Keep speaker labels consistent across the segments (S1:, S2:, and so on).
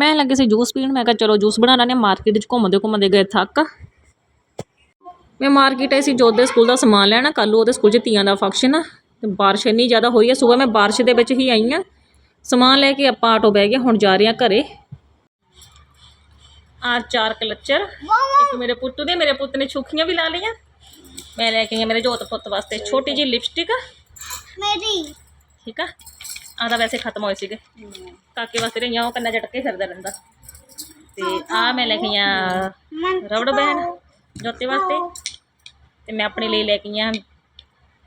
S1: ਮੈਂ ਲੱਗੀ ਸੀ ਜੂਸ ਪੀਣ ਮੈਂ ਕਿਹਾ ਚਲੋ ਜੂਸ ਬਣਾ ਹਾਂ ਮਾਰਕੀਟ 'ਚ ਘੁੰਮਦੇ ਘੁੰਮਦੇ ਗਏ ਥੱਕ। ਮੈਂ ਮਾਰਕੀਟ ਆਈ ਸੀ ਜੋਤ ਦੇ ਸਕੂਲ ਦਾ ਸਮਾਨ ਲੈਣਾ ਕੱਲ੍ਹ ਨੂੰ ਉਹਦੇ ਸਕੂਲ 'ਚ ਤੀਆਂ ਦਾ ਫੰਕਸ਼ਨ ਆ ਤੇ ਬਾਰਿਸ਼ ਇੰਨੀ ਜ਼ਿਆਦਾ ਹੋਈ ਹੈ ਸਵੇਰ ਮੈਂ ਬਾਰਿਸ਼ ਦੇ ਵਿੱਚ ਹੀ ਆਈ ਹਾਂ ਸਮਾਨ ਲੈ ਕੇ ਆਪਾਂ ਆਟੋ ਬਹਿ ਗਏ ਹੁਣ ਜਾ ਰਹੇ ਹਾਂ ਘਰੇ। ਆ ਚਾਰ ਕਲੱਚਰ ਇੱਕ ਮੇਰੇ ਪੁੱਤ ਦੇ ਮੇਰੇ ਪੁੱਤ ਨੇ ਛੁੱਖੀਆਂ ਵੀ ਲਾ ਲਈਆਂ। ਮੈਂ ਲੈ ਕੇ ਆਈ ਮੇਰੇ ਜੋਤ ਪੁੱਤ ਵਾਸਤੇ ਛੋਟੀ ਜਿਹੀ ਲਿਪਸਟਿਕ
S2: ਮੇਰੀ।
S1: ਠੀਕ ਆ? ਤਾਂ ਵੈਸੇ ਖਤਮ ਹੋਏ ਸੀਗੇ। ਕਾਕੇ ਵਾਸਤੇ ਲਈਆਂ ਉਹ ਕੰਨਾਂ ਝਟਕੇ ਫਿਰਦਾ ਰਹਿੰਦਾ। ਤੇ ਆ ਮੈਂ ਲੈ ਕੇ ਰਬੜ ਬੈਨ ਜੋਤੇ ਵਾਸਤੇ। ਤੇ ਮੈਂ ਆਪਣੇ ਲਈ ਲੈ ਕੇ ਹਾਂ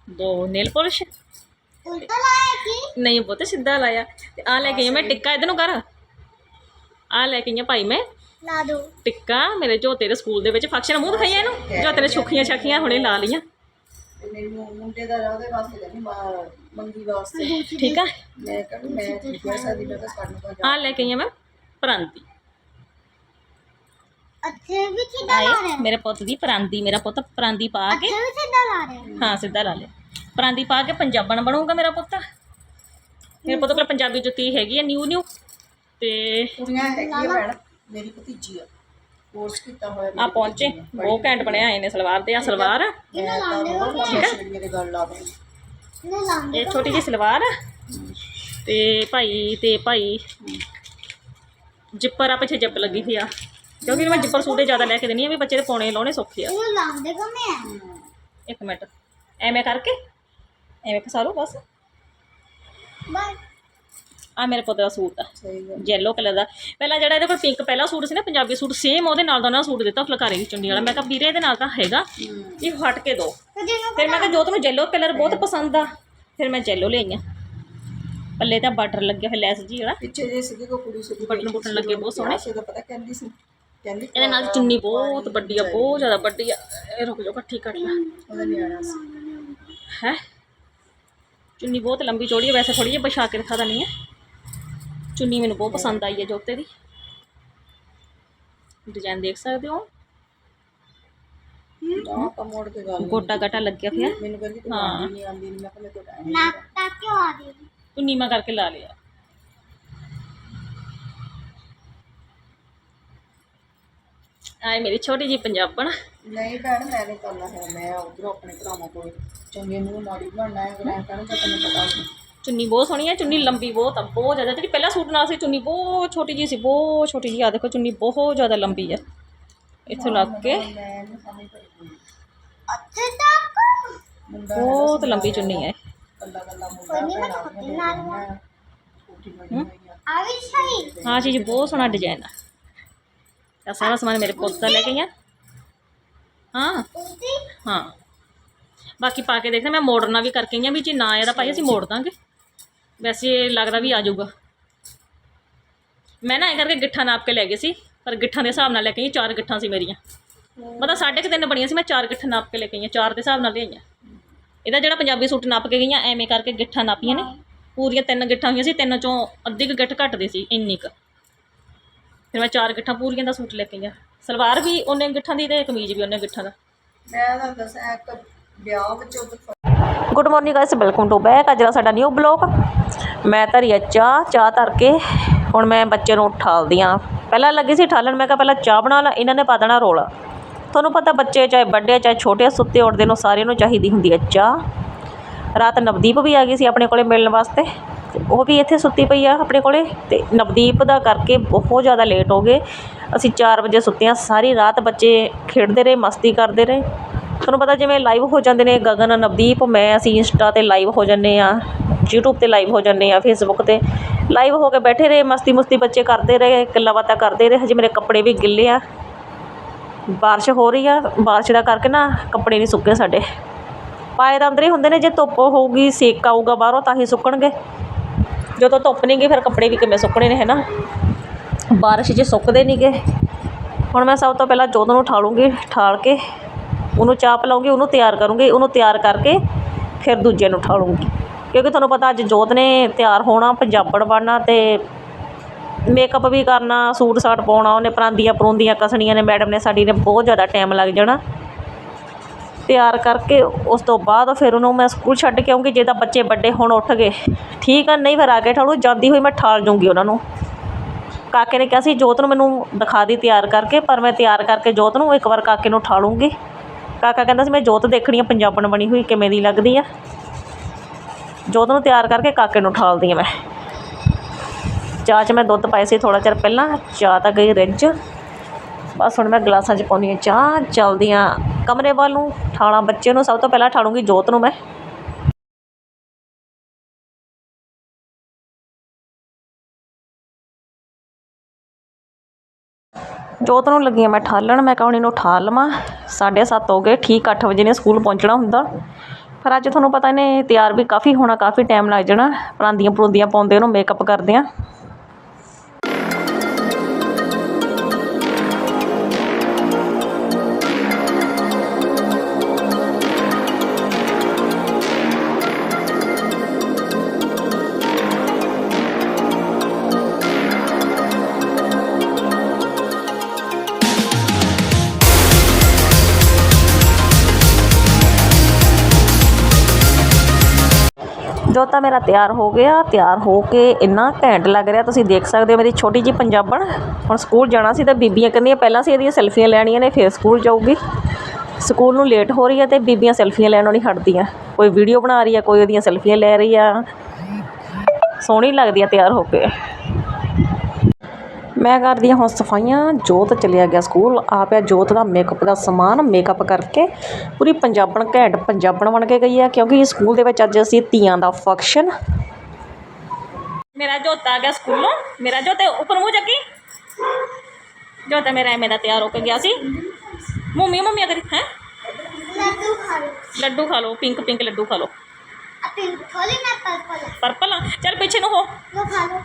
S1: ਦੋ ਨੇਲ ਪਾਲਿਸ਼।
S2: ਉਲਟਾ ਲਾਇਆ ਕੀ?
S1: ਨਹੀਂ ਉਹ ਤਾਂ ਸਿੱਧਾ ਲਾਇਆ। ਤੇ ਆ ਲੈ ਕੇ ਹਾਂ ਮੈਂ ਟਿੱਕਾ ਇਹਦੇ ਨੂੰ ਕਰ। ਆ ਲੈ ਕੇ ਹਾਂ ਭਾਈ ਮੈਂ।
S2: ਲਾ ਦੋ।
S1: ਟਿੱਕਾ ਮੇਰੇ ਜੋਤੇ ਦੇ ਸਕੂਲ ਦੇ ਵਿੱਚ ਫੰਕਸ਼ਨ ਮੂੰਹ ਦਿਖਾਈਆਂ ਇਹਨੂੰ। ਜੋਤੇ ਨੇ ਸੁੱਖੀਆਂ ਛੱਖੀਆਂ ਹੁਣੇ ਲਾ ਲਈਆਂ।
S3: ਤੇ ਮੈਨੂੰ ਮੁੰਡੇ ਦਾ ਉਹਦੇ ਵਾਸਤੇ ਲੈਣੀ ਮੰਗੀ ਵਾਸਤੇ।
S1: ਠੀਕ ਆ।
S3: ਮੈਂ ਕਹਿੰਦੀ ਮੈਂ ਜਿੱਦਿਆ ਸਾਦੀ ਮੈਂ ਤਾਂ ਸਾਨੂੰ ਕੋ
S1: ਆ ਲੈ ਕੇ ਆਈ ਹਾਂ ਮੈਂ ਪਰਾਂਦੀ।
S2: ਅੱਥੇ ਵੀ ਕਿੱਦਾਂ ਲਾ ਰਹੇ
S1: ਆਏ ਮੇਰੇ ਪੁੱਤ ਦੀ ਪਰਾਂਦੀ ਮੇਰਾ ਪੁੱਤ ਪਰਾਂਦੀ ਪਾ ਕੇ।
S2: ਅੱਥੇ ਵੀ ਕਿੱਦਾਂ ਲਾ ਰਹੇ
S1: ਹਾਂ? ਸਿੱਧਾ ਲਾ ਲਿਆ। ਪਰਾਂਦੀ ਪਾ ਕੇ ਪੰਜਾਬਣ ਬਣੂਗਾ ਮੇਰਾ ਪੁੱਤ? ਮੇਰੇ ਪੁੱਤ ਕੋਲ ਪੰਜਾਬੀ ਜੁੱਤੀ ਹੈਗੀ ਹੈ ਨਿਊ ਨਿਊ ਤੇ
S3: ਕੁੜੀਆਂ ਹੈਗੀਆਂ ਭੈਣ ਮੇਰੀ ਭਤੀਜੀ ਆ। ਕੋਰਸ ਕੀਤਾ ਹੋਇਆ
S1: ਆ ਪਹੁੰਚੇ। ਬਹੁਤ ਘੈਂਟ ਬਣਿਆ ਆਏ ਨੇ ਸਲਵਾਰ ਤੇ ਆ ਸਲਵਾਰ। ਆ।
S3: ਮੈਂ ਤਾਂ ਬਹੁਤ ਮੁਸ਼ਕਿਲ ਮੇਰੇ ਗੱਲ ਲਾ ਦੂੰ
S2: ਨੇ ਲਾਉਂਦੇ
S1: ਇਹ ਛੋਟੀ ਜਿਹੀ ਸਲਵਾਰ ਆ। ਤੇ ਭਾਈ ਤੇ ਭਾਈ। ਜਿੱਪਰ ਆ ਪਿੱਛੇ ਜਿੱਪ ਲੱਗੀ ਹੋਈ ਆ। ਕਿਉਂਕਿ ਮੈਂ ਜਿੱਪਰ ਸੂਟੇ ਜ਼ਿਆਦਾ ਲੈ ਕੇ ਦੇਣੀ ਆ ਵੀ ਬੱਚੇ ਦੇ ਪਾਉਣੇ ਲਾਉਣੇ ਸੌਖੇ ਆ।
S2: ਇਹਨੂੰ ਲਾਉਂਦੇ ਕਮੇ ਆ?
S1: ਇੱਕ ਮਿੰਟ। ਐਵੇਂ ਕਰਕੇ। ਐਵੇਂ ਫਸਾਰੋ ਬਸ।
S2: ਬਸ।
S1: ਆ ਮੇਰੇ ਪੁੱਤ ਦਾ ਸੂਟ ਆ।
S3: ਸਹੀ ਗੱਲ।
S1: ਯੈਲੋ ਕਲਰ ਦਾ। ਪਹਿਲਾਂ ਜਿਹੜਾ ਇਹਦੇ ਕੋਲ ਪਿੰਕ ਪਹਿਲਾ ਸੂਟ ਸੀ ਨਾ ਪੰਜਾਬੀ ਸੂਟ ਸੇਮ ਉਹਦੇ ਨਾਲ ਦਾ ਉਹਨਾਂ ਸੂਟ ਦਿੱਤਾ ਫੁਲਕਾਰੀ ਦੀ ਚੁੰਨੀ ਵਾਲਾ। ਮੈਂ ਕਿਹਾ ਵੀਰੇ ਇਹਦੇ ਨਾਲ ਤਾਂ ਹੈਗਾ। ਇਹ ਹਟ ਕੇ ਦੋ।
S2: ਤੇ
S1: ਫਿਰ ਮੈਂ ਕਿਹਾ ਜੋ ਤੁਹਾਨੂੰ ਯੈਲੋ ਕਲਰ ਬਹੁਤ ਪਸੰਦ ਆ ਫਿਰ ਮੈਂ ਯੈਲੋ ਲਈ ਆ। ਪੱਲੇ ਤਾਂ ਬਟਰ ਲੱਗਿਆ ਹੋਇਆ ਲੈਸ ਜੀ ਜਿਹੜਾ
S3: ਪਿੱਛੇ ਜੇ ਸੀਗੀ ਕੋ ਕੁੜੀ ਸੀਗੀ
S1: ਬਟਨ ਬੁਟਨ ਲੱਗੇ ਬਹੁਤ ਸੋਹਣੇ।
S3: ਸੇ ਪਤਾ ਕਹਿੰਦੀ ਸੀ ਕਹਿੰਦੀ
S1: ਇਹਦੇ ਨਾਲ ਚੁੰਨੀ ਬਹੁਤ ਵੱਡੀ ਆ ਬਹੁਤ ਜ਼ਿਆਦਾ ਵੱਡੀ ਆ। ਇਹ ਰੁਕ ਜਾਓ ਇਕੱਠੀ ਕਰ ਲਾ।
S3: ਉਹਦਾ ਨਿਆਣਾ ਸੀ।
S1: ਹੈ? ਚੁੰਨੀ ਬਹੁਤ ਲੰਬੀ ਚੌੜੀ ਹੈ ਵੈਸੇ ਥੋੜੀ ਜਿਹੀ ਵਿਛਾ ਕੇ ਦਿਖਾ ਦਣੀ ਹੈ ਚੁੰਨੀ ਮੈਨੂੰ ਬਹੁਤ ਪਸੰਦ ਆਈ ਹੈ ਜੋਤੇ ਦੀ। ਡਿਜ਼ਾਈਨ ਦੇਖ ਸਕਦੇ ਹੋ?
S3: ਨਾ ਕਮੋੜ ਕੇ ਗੱਲ
S1: ਗੋਟਾ ਗਾਟਾ ਲੱਗਿਆ ਹੋਇਆ
S3: ਮੈਨੂੰ ਕਹਿੰਦੀ ਤੂੰ
S1: ਹਾਂ।
S3: ਨਹੀਂ ਨਹੀਂ। ਮੈਂ ਕਿਹਾ ਮੈਂ ਤੋਂ ਟਾਈਮ
S2: ਨਾ ਤਾਂ ਕਿਉਂ ਆ ਰਹੀ
S1: ਤੂੰ ਨੀਮਾ ਕਰਕੇ ਲਾ ਲਿਆ। ਆਏ ਮੇਰੀ ਛੋਟੀ ਜੀ ਪੰਜਾਬਣ।
S3: ਨਹੀਂ ਭੈਣ ਮੈਂ ਨਹੀਂ ਕਰਨਾ ਹੈ। ਮੈਂ ਉਧਰੋਂ ਆਪਣੇ ਭਰਾਵਾਂ ਕੋਲ ਚੰਗੇ ਮੂੰਹ ਮਾੜੀ ਬਣਨਾ ਹੈ। ਕਹਿਣਾ ਤਾਂ ਤੈਨੂੰ ਪਤਾ ਸੀ।
S1: ਚੁੰਨੀ ਬਹੁਤ ਸੋਹਣੀ ਹੈ ਚੁੰਨੀ ਲੰਬੀ ਬਹੁਤ ਆ ਬਹੁਤ ਜ਼ਿਆਦਾ ਜਿਹੜੀ ਪਹਿਲਾਂ ਸੂਟ ਨਾਲ ਸੀ ਚੁੰਨੀ ਬਹੁਤ ਛੋਟੀ ਜੀ ਸੀ ਬਹੁਤ ਛੋਟੀ ਜੀ ਆ ਦੇਖੋ ਚੁੰਨੀ ਬਹੁਤ ਜ਼ਿਆਦਾ ਲੰਬੀ ਹੈ ਇੱਥੋਂ ਲੱਗ ਕੇ
S3: ਮੈਂ ਨਹੀਂ ਸਮਝ ਪਈ
S2: ਅੱਥੇ ਤੱਕ
S3: ਮੁੰਡਾ
S1: ਬਹੁਤ ਲੰਬੀ ਚੁੰਨੀ ਹੈ
S3: ਕੱਲਾ ਕੱਲਾ ਮੁੰਡਾ ਭੈਣ ਆਪਣੀਆਂ ਦੋਨੋਂ ਛੋਟੀ ਬਣੀ ਹੋਈ ਆ
S2: ਆ ਵੀ ਸਹੀ
S1: ਹਾਂ ਚੀਜ਼ ਬਹੁਤ ਸੋਹਣਾ ਡਿਜ਼ਾਈਨ ਆ ਇਹ ਸਾਰਾ ਸਮਾਨ ਮੇਰੇ ਪੁੱਤ ਦਾ ਲੈ ਕੇ ਆਈਆਂ ਹਾਂ
S2: ਉਲਟੀ
S1: ਹਾਂ ਬਾਕੀ ਪਾ ਵੈਸੇ ਲੱਗਦਾ ਵੀ ਆ ਜਾਊਗਾ। ਮੈਂ ਨਾ ਐਂ ਕਰਕੇ ਗਿੱਠਾਂ ਨਾਪ ਕੇ ਲੈ ਗਏ ਸੀ, ਪਰ ਗਿੱਠਾਂ ਦੇ ਹਿਸਾਬ ਨਾਲ ਲੈ ਕੇ ਆਈ ਚਾਰ ਗਿੱਠਾਂ ਸੀ ਮੇਰੀਆਂ। ਮਤਲਬ ਸਾਢੇ ਕੁ ਤਿੰਨ ਬਣੀਆਂ ਸੀ, ਮੈਂ ਚਾਰ ਗਿੱਠਾਂ ਨਾਪ ਕੇ ਲੈ ਕੇ ਆਈਆਂ, ਚਾਰ ਦੇ ਹਿਸਾਬ ਨਾਲ ਲਿਆਈਆਂ। ਇਹਦਾ ਜਿਹੜਾ ਪੰਜਾਬੀ ਸੂਟ ਨਾਪ ਕੇ ਗਈਆਂ, ਐਵੇਂ ਕਰਕੇ ਗਿੱਠਾਂ ਨਾਪੀਆਂ ਨੇ। ਪੂਰੀਆਂ ਤਿੰਨ ਗਿੱਠਾਂ ਹੋਈਆਂ ਸੀ, ਤਿੰਨ ਚੋਂ ਅੱਧੀ ਕੁ ਗਿੱਠ ਘੱਟਦੀ ਸੀ, ਇੰਨੀ ਕੁ। ਫਿਰ ਮੈਂ ਚਾਰ ਗਿੱਠਾਂ ਪੂਰੀਆਂ ਦਾ ਸੂਟ ਲੈ ਕੇ ਆਈਆਂ। ਸਲਵਾਰ ਵੀ ਉਹਨੇ ਗਿੱਠਾਂ ਦੀ ਤੇ ਕਮੀਜ਼ ਵੀ ਉਹਨੇ ਗਿੱਠਾਂ ਦਾ।
S3: ਮੈਂ ਤਾਂ ਦੱਸਿਆ ਇੱਕ ਵਿਆਹ ਵਿੱਚ ਉਧਰ
S1: good morning guys welcome to back ਅੱਜ ਦਾ ਸਾਡਾ ਨਿਊ ਬਲੌਗ ਮੈਂ ਧਰੀ ਆ ਚਾਹ ਚਾਹ ਧਰ ਕੇ ਹੁਣ ਮੈਂ ਬੱਚੇ ਨੂੰ ਉਠਾਲਦੀ ਆ। ਪਹਿਲਾਂ ਲੱਗੀ ਸੀ ਠਾਲਣ ਮੈਂ ਕਿਹਾ ਪਹਿਲਾਂ ਚਾਹ ਬਣਾ ਲਾ, ਇਹਨਾਂ ਨੇ ਪਾ ਦੇਣਾ ਰੋਲਾ। ਤੁਹਾਨੂੰ ਪਤਾ ਬੱਚੇ ਚਾਹੇ ਵੱਡੇ ਚਾਹੇ ਛੋਟੇ ਸੁੱਤੇ ਉੱਠਦੇ ਨੂੰ ਸਾਰਿਆਂ ਨੂੰ ਚਾਹੀਦੀ ਹੁੰਦੀ ਹੈ ਚਾਹ। ਰਾਤ ਨਵਦੀਪ ਵੀ ਆ ਗਈ ਸੀ ਆਪਣੇ ਕੋਲੇ ਮਿਲਣ ਵਾਸਤੇ। ਉਹ ਵੀ ਇੱਥੇ ਸੁੱਤੀ ਪਈ ਆ ਆਪਣੇ ਕੋਲੇ। ਤੇ ਨਵਦੀਪ ਦਾ ਕਰਕੇ ਬਹੁਤ ਜ਼ਿਆਦਾ ਲੇਟ ਹੋ ਗਏ। ਅਸੀਂ 4 ਵਜੇ ਸੁੱਤੇ ਆ, ਸਾਰੀ ਰਾਤ ਬੱਚੇ ਖੇਡਦੇ ਰਹੇ, ਮਸਤੀ ਕਰਦੇ ਰਹੇ। ਤੁਹਾਨੂੰ ਪਤਾ ਜਿਵੇਂ ਲਾਈਵ ਹੋ ਜਾਂਦੇ ਨੇ ਗਗਨ, ਨਵਦੀਪ, ਮੈਂ, ਅਸੀਂ ਇੰਸਟਾ ਤੇ ਲਾਈਵ ਹੋ ਜਾਂਦੇ ਆ ਯੂਟਿਊਬ ਤੇ ਲਾਈਵ ਹੋ ਜਾਂਦੇ ਆ ਫੇਸਬੁੱਕ ਤੇ ਲਾਈਵ ਹੋ ਕੇ ਬੈਠੇ ਰਹੇ, ਮਸਤੀ ਮੁਸਤੀ ਬੱਚੇ ਕਰਦੇ ਰਹੇ, ਗੱਲਾਂ ਬਾਤਾਂ ਕਰਦੇ ਰਹੇ, ਹਜੇ ਮੇਰੇ ਕੱਪੜੇ ਵੀ ਗਿੱਲੇ ਆ। ਬਾਰਿਸ਼ ਹੋ ਰਹੀ ਆ, ਬਾਰਿਸ਼ ਦਾ ਕਰਕੇ ਨਾ ਕੱਪੜੇ ਨਹੀਂ ਸੁੱਕੇ ਸਾਡੇ। ਪਾਏ ਤਾਂ ਅੰਦਰ ਹੀ ਹੁੰਦੇ ਨੇ, ਜੇ ਧੁੱਪ ਹੋਊਗੀ, ਸੇਕ ਆਊਗਾ ਬਾਹਰੋਂ ਤਾਂ ਹੀ ਸੁੱਕਣਗੇ। ਜਦੋਂ ਧੁੱਪ ਨਹੀਂ ਗਈ, ਫਿਰ ਕੱਪੜੇ ਵੀ ਕਿਵੇਂ ਸੁੱਕਣੇ ਨੇ ਹੈ ਨਾ ਬਾਰਿਸ਼ 'ਚ ਸੁੱਕਦੇ ਨਹੀਂਗੇ ਹੁਣ ਮੈਂ ਸਭ ਤੋਂ ਪਹਿਲਾਂ ਜੋਤ ਨੂੰ ਠਾਲੂੰਗੀ ਠਾਲ ਕੇ। ਉਹਨੂੰ ਚਾਹ ਪਿਲਾਉਂਗੀ, ਉਹਨੂੰ ਤਿਆਰ ਕਰੂੰਗੀ, ਉਹਨੂੰ ਤਿਆਰ ਕਰਕੇ ਫਿਰ ਦੂਜੇ ਨੂੰ ਠਾਲੂੰਗੀ ਕਿਉਂਕਿ ਤੁਹਾਨੂੰ ਪਤਾ ਅੱਜ ਜੋਤ ਨੇ ਤਿਆਰ ਹੋਣਾ ਪੰਜਾਬਣ ਬਣਨਾ ਅਤੇ ਮੇਕਅਪ ਵੀ ਕਰਨਾ, ਸੂਟ ਸਾਟ ਪਾਉਣਾ, ਉਹਨੇ ਪਰਾਂਦੀਆਂ ਪਰੂੰਦੀਆਂ ਕਸਣੀਆਂ ਨੇ ਮੈਡਮ ਨੇ ਸਾਡੀ ਨੇ ਬਹੁਤ ਜ਼ਿਆਦਾ ਟਾਈਮ ਲੱਗ ਜਾਣਾ। ਤਿਆਰ ਕਰਕੇ ਉਸ ਤੋਂ ਬਾਅਦ ਫਿਰ ਉਹਨੂੰ ਮੈਂ ਸਕੂਲ ਛੱਡ ਕੇ ਆਉਂਗੀ ਜੇ ਤਾਂ ਬੱਚੇ ਵੱਡੇ ਹੁਣ ਉੱਠ ਗਏ। ਠੀਕ ਆ, ਨਹੀਂ ਫਿਰ ਆ ਕੇ ਠਾਲੂ ਜਾਂਦੀ ਹੋਈ ਮੈਂ ਠਾਲ ਜੂੰਗੀ ਉਹਨਾਂ ਨੂੰ। ਕਾਕੇ ਨੇ ਕਿਹਾ ਸੀ, ਜੋਤ ਨੂੰ ਮੈਨੂੰ ਦਿਖਾ ਦੀ ਤਿਆਰ ਕਰਕੇ, ਪਰ ਮੈਂ ਤਿਆਰ ਕਰਕੇ ਜੋਤ ਨੂੰ ਇੱਕ ਵਾਰ ਕਾਕੇ ਨੂੰ ਉਠਾ ਕਾਕਾ ਕਹਿੰਦਾ ਸੀ, ਮੈਂ ਜੋਤ ਦੇਖਣੀ ਆ, ਪੰਜਾਬਣ ਬਣੀ ਹੋਈ, ਕਿਵੇਂ ਦੀ ਲੱਗਦੀ ਆ? ਜੋਤ ਨੂੰ ਤਿਆਰ ਕਰਕੇ ਕਾਕੇ ਨੂੰ ਠਾਲਦੀ ਆ ਮੈਂ। ਚਾਹ 'ਚ ਮੈਂ ਦੁੱਧ ਪਾਇਆ ਸੀ ਥੋੜਾ ਚਿਰ ਪਹਿਲਾਂ, ਚਾਹ ਤਾਂ ਗਈ ਰਿੱਝ ਬਸ ਹੁਣ ਮੈਂ ਗਲਾਸਾਂ 'ਚ ਪਾਉਂਦੀ ਹਾਂ ਚਾਹ, ਚੱਲਦੀ ਹਾਂ ਕਮਰੇ ਵੱਲ ਨੂੰ, ਠਾਲਾਂ ਬੱਚੇ ਨੂੰ, ਸਭ ਤੋਂ ਪਹਿਲਾਂ ਠਾਲੂੰਗੀ ਜੋਤ ਨੂੰ ਮੈਂ। ਜੋਤ ਨੂੰ ਲੱਗੀ ਹਾਂ ਮੈਂ ਠਾਲਣ, ਮੈਂ ਕਿਹਾ ਹੁਣ ਇਹਨੂੰ ਠਾਲ ਲਵਾਂ। ਸਾਢੇ ਸੱਤ ਹੋ ਗਏ, ਠੀਕ ਅੱਠ ਵਜੇ ਨੇ ਸਕੂਲ ਪਹੁੰਚਣਾ ਹੁੰਦਾ। ਪਰ ਅੱਜ ਤੁਹਾਨੂੰ ਪਤਾ ਇਹਨੇ ਤਿਆਰ ਵੀ ਕਾਫੀ ਹੋਣਾ, ਕਾਫੀ ਟਾਈਮ ਲੱਗ ਜਾਣਾ। ਪਰਾਂਦੀਆਂ ਪਰੂੰਦੀਆਂ ਪਾਉਂਦੇ, ਉਹਨੂੰ ਮੇਕਅਪ ਕਰਦਿਆਂ ਜੋਤਾ ਮੇਰਾ ਤਿਆਰ ਹੋ ਗਿਆ, ਤਿਆਰ ਹੋ ਕੇ ਇੰਨਾ ਘੈਂਟ ਲੱਗ ਰਿਹਾ, ਤੁਸੀਂ ਦੇਖ ਸਕਦੇ ਹੋ ਮੇਰੀ ਛੋਟੀ ਜੀ ਪੰਜਾਬਣ। ਹੁਣ ਸਕੂਲ ਜਾਣਾ ਸੀ ਤਾਂ ਬੀਬੀਆਂ ਕਹਿੰਦੀਆਂ ਪਹਿਲਾਂ ਸੀ ਇਹਦੀਆਂ ਸੈਲਫੀਆਂ ਲੈਣੀਆਂ ਨੇ, ਫਿਰ ਸਕੂਲ ਜਾਊਗੀ। ਸਕੂਲ ਨੂੰ ਲੇਟ ਹੋ ਰਹੀ ਹੈ ਤੇ ਬੀਬੀਆਂ ਸੈਲਫੀਆਂ ਲੈਣੋਂ ਨਹੀਂ ਹਟਦੀਆਂ। ਕੋਈ ਵੀਡੀਓ ਬਣਾ ਰਹੀ ਆ, ਕੋਈ ਉਹਦੀਆਂ ਸੈਲਫੀਆਂ ਲੈ ਰਹੀ ਆ। ਸੋਹਣੀ ਲੱਗਦੀ ਆ ਤਿਆਰ ਹੋ ਕੇ। ਮੈਂ ਕਰਦੀ ਹਾਂ ਹੁਣ ਸਫਾਈਆਂ ਜੋਤ ਚਲਿਆ ਗਿਆ ਸਕੂਲ ਆ ਪਿਆ ਜੋਤ ਦਾ ਮੇਕਅਪ ਦਾ ਸਮਾਨ ਮੇਕਅਪ ਕਰਕੇ ਪੂਰੀ ਪੰਜਾਬਣ ਘੈਂਟ ਪੰਜਾਬਣ ਬਣ ਕੇ ਗਈ ਹੈ ਕਿਉਂਕਿ ਸਕੂਲ ਦੇ ਵਿੱਚ ਅੱਜ ਅਸੀਂ ਤੀਆਂ ਦਾ ਫੰਕਸ਼ਨ ਮੇਰਾ ਜੋਤਾ ਆ ਗਿਆ ਸਕੂਲੋਂ ਮੇਰਾ ਜੋਤੇ ਉੱਪਰ ਮੂੰਹ ਚੱਕੀ। ਜੋਤਾ ਮੇਰਾ ਐਵੇਂ ਦਾ ਤਿਆਰ ਹੋ ਕੇ ਗਿਆ ਸੀ। ਮੰਮੀ ਮੰਮੀ ਕਰੀ ਹੈ?
S2: ਲੱਡੂ ਖਾ ਲੋ
S1: ਲੱਡੂ ਖਾ ਲਓ ਪਿੰਕ ਪਿੰਕ ਲੱਡੂ ਖਾ ਲਓ।
S2: ਆਪੇ ਥੋੜੀ ਨਾ ਪਰਪਲ
S1: ਪਰਪਲ ਚੱਲ ਪਿੱਛੇ ਨੂੰ ਹੋ।
S2: ਲੋ ਖਾ ਲੋ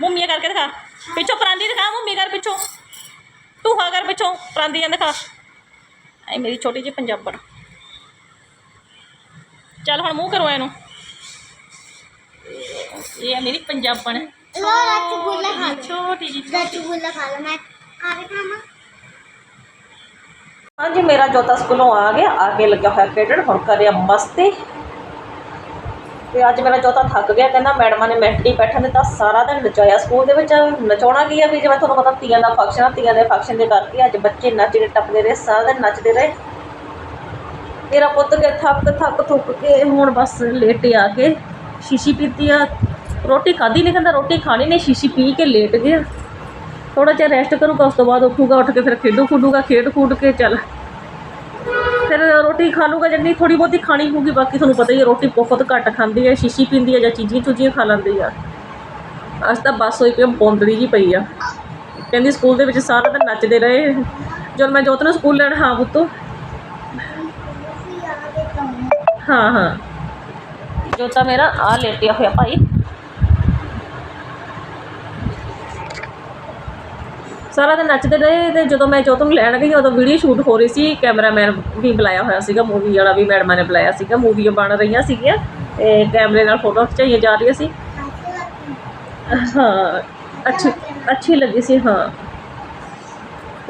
S1: ਮੰਮੀ ਕਰਕੇ ਦਿਖਾ। ਪਿੱਛੋਂ ਪਰਾਂਦੀ ਦਿਖਾ ਮੰਮੀ ਕਰ ਪਿੱਛੋਂ। ਤੂੰ ਹਾਂ ਕਰ ਪਿੱਛੋਂ ਪਰਾਂਦੀ ਜਾਂ ਦਿਖਾ ਐ ਮੇਰੀ ਛੋਟੀ ਜਿਹੀ ਪੰਜਾਬਣ। ਚੱਲ ਹੁਣ ਮੂੰਹ ਕਰਵਾ ਇਹਨੂੰ। ਇਹ ਹੈ ਮੇਰੀ ਪੰਜਾਬਣ।
S2: ਲੋ ਰਸਗੁੱਲਾ ਖਾ ਲੋ
S1: ਛੋਟੀ ਜਿਹੀ
S2: ਰਸਗੁੱਲਾ ਖਾ ਲੋ ਮੈਂ ਖਾ ਕੇ ਖਾਵਾਂ।
S1: ਹਾਂਜੀ ਮੇਰਾ ਜੋਤਾ ਸਕੂਲੋਂ ਆ ਗਿਆ। ਆ ਕੇ ਲੱਗਿਆ ਹੋਇਆ ਖੇਡਣ। ਹੁਣ ਕਰਿਆ ਮਸਤੀ। ਤੇ ਅੱਜ ਮੇਰਾ ਜੋਤਾ ਥੱਕ ਗਿਆ, ਕਹਿੰਦਾ ਮੈਡਮਾਂ ਨੇ ਮੈਂਟਲੀ ਬੈਠਣ ਦਿੱਤਾ, ਸਾਰਾ ਦਿਨ ਨਚਾਇਆ, ਸਕੂਲ ਦੇ ਵਿੱਚ ਨਚਾਉਣਾ ਕੀ ਆ ਵੀ ਜਿਵੇਂ ਤੁਹਾਨੂੰ ਪਤਾ ਤੀਆਂ ਦਾ ਫੰਕਸ਼ਨ ਆ, ਤੀਆਂ ਦੇ ਫੰਕਸ਼ਨ ਦੇ ਕਰਕੇ ਅੱਜ ਬੱਚੇ ਨੱਚਦੇ ਟੱਪਦੇ ਰਹੇ, ਸਾਰਾ ਦਿਨ ਨੱਚਦੇ ਰਹੇ। ਮੇਰਾ ਪੁੱਤ ਕੇ ਥੱਕ ਥੱਕ, ਥੁੱਕ ਕੇ ਹੁਣ ਬਸ ਲੇਟ ਆ ਕੇ ਸ਼ੀਸ਼ੀ ਪੀਤੀ ਆ। ਰੋਟੀ ਖਾਧੀ ਨਹੀਂ ਕਹਿੰਦਾ ਰੋਟੀ ਖਾਣੀ ਨੇ ਸ਼ੀਸ਼ੀ ਪੀ ਕੇ ਲੇਟ ਗਿਆ। ਥੋੜਾ ਜਿਹਾ ਰੈਸਟ ਕਰੂਗਾ, ਉਸ ਤੋਂ ਬਾਅਦ ਉੱਠੂਗਾ, ਉੱਠ ਕੇ ਫਿਰ ਖੇਡੂ ਖੂਡੂਗਾ ਖੇਡ ਖੂਡ ਕੇ ਚੱਲ। ਫਿਰ ਰੋਟੀ ਖਾ ਲੂਗਾ ਜੰਨੀ ਥੋੜੀ ਬਹੁਤੀ ਖਾਣੀ ਹੋਊਗੀ ਬਾਕੀ ਤੁਹਾਨੂੰ ਪਤਾ ਹੀ ਹੈ ਰੋਟੀ ਬਹੁਤ ਘੱਟ ਖਾਂਦੀ ਹੈ ਸ਼ੀਸ਼ੀ ਪੀਂਦੀ ਹੈ ਜਾਂ ਚੀਜ਼ੀਆਂ ਚੂਜੀਆਂ ਖਾ ਲੈਂਦੀ ਆ। ਅੱਜ ਤਾਂ ਬਸ ਹੋਈ ਪਈ ਆ, ਬੌਂਦੜੀ ਜੀ ਪਈ ਆ। ਕਹਿੰਦੀ ਸਕੂਲ ਦੇ ਵਿੱਚ ਸਾਰਾ ਦਿਨ ਨੱਚਦੇ ਰਹੇ। ਜਦੋਂ ਮੈਂ ਜੋਤ ਨੂੰ ਸਕੂਲ ਲੈਣ ਹਾਂ ਪੁੱਤੋ। ਹਾਂ ਹਾਂ। ਜੋਤਾ ਮੇਰਾ ਆ ਲੇਟਿਆ ਹੋਇਆ ਭਾਈ। ਸਾਰਾ ਦਿਨ ਨੱਚਦੇ ਰਹੇ ਤੇ ਜਦੋਂ ਮੈਂ ਜੋਤ ਨੂੰ ਲੈਣ ਗਈ ਉਦੋਂ ਵੀਡੀਓ ਸ਼ੂਟ ਹੋ ਰਹੀ ਸੀ ਕੈਮਰਾਮੈਨ ਵੀ ਬੁਲਾਇਆ ਹੋਇਆ ਸੀਗਾ ਮੂਵੀ ਵਾਲਾ ਵੀ ਮੈਡਮਾਂ ਨੇ ਬੁਲਾਇਆ ਸੀਗਾ ਮੂਵੀਆਂ ਬਣ ਰਹੀਆਂ ਸੀਗੀਆਂ ਤੇ ਕੈਮਰੇ ਨਾਲ ਫੋਟੋ ਖਿਚਾਈਆਂ ਜਾ ਰਹੀਆਂ ਸੀ। ਹਾਂ, ਅੱਛੀ ਅੱਛੀ ਲੱਗੀ ਸੀ, ਹਾਂ।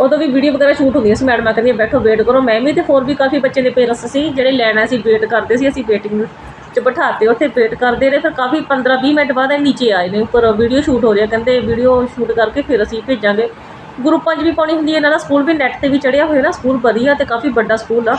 S1: ਉਦੋਂ ਵੀ ਵੀਡੀਓ ਵਗੈਰਾ ਸ਼ੂਟ ਹੁੰਦੀਆਂ ਸੀ ਮੈਡਮਾਂ ਕਹਿੰਦੀਆਂ ਬੈਠੋ ਵੇਟ ਕਰੋ। ਮੈਂ ਵੀ ਤੇ ਹੋਰ ਵੀ ਕਾਫੀ ਬੱਚੇ ਦੇ ਪੇਰੈਂਟਸ ਸੀ, ਜਿਹੜੇ ਲੈਣਾ ਸੀ ਵੇਟ ਕਰਦੇ ਸੀ, ਅਸੀਂ ਵੇਟਿੰਗ 'ਚ ਬਿਠਾਤੇ, ਉੱਥੇ ਵੇਟ ਕਰਦੇ ਰਹੇ। ਫਿਰ ਕਾਫੀ 15 20 ਮਿੰਟ ਬਾਅਦ ਇਹ ਨੀਚੇ ਆਏ ਨੇ, ਉੱਪਰ ਵੀਡੀਓ ਸ਼ੂਟ ਹੋ ਰਿਹਾ, ਕਹਿੰਦੇ ਵੀਡੀਓ ਸ਼ੂਟ ਕਰਕੇ ਫਿਰ ਅਸੀਂ ਭੇਜਾਂਗੇ। ਗਰੁੱਪਾਂ 'ਚ ਵੀ ਪਾਉਣੀ ਹੁੰਦੀ ਹੈ ਇਹਨਾਂ ਦਾ ਸਕੂਲ ਵੀ ਨੈੱਟ ਤੇ ਵੀ ਚੜ੍ਹਿਆ ਹੋਇਆ ਨਾ, ਸਕੂਲ ਵਧੀਆ ਅਤੇ ਕਾਫੀ ਵੱਡਾ ਸਕੂਲ ਆ।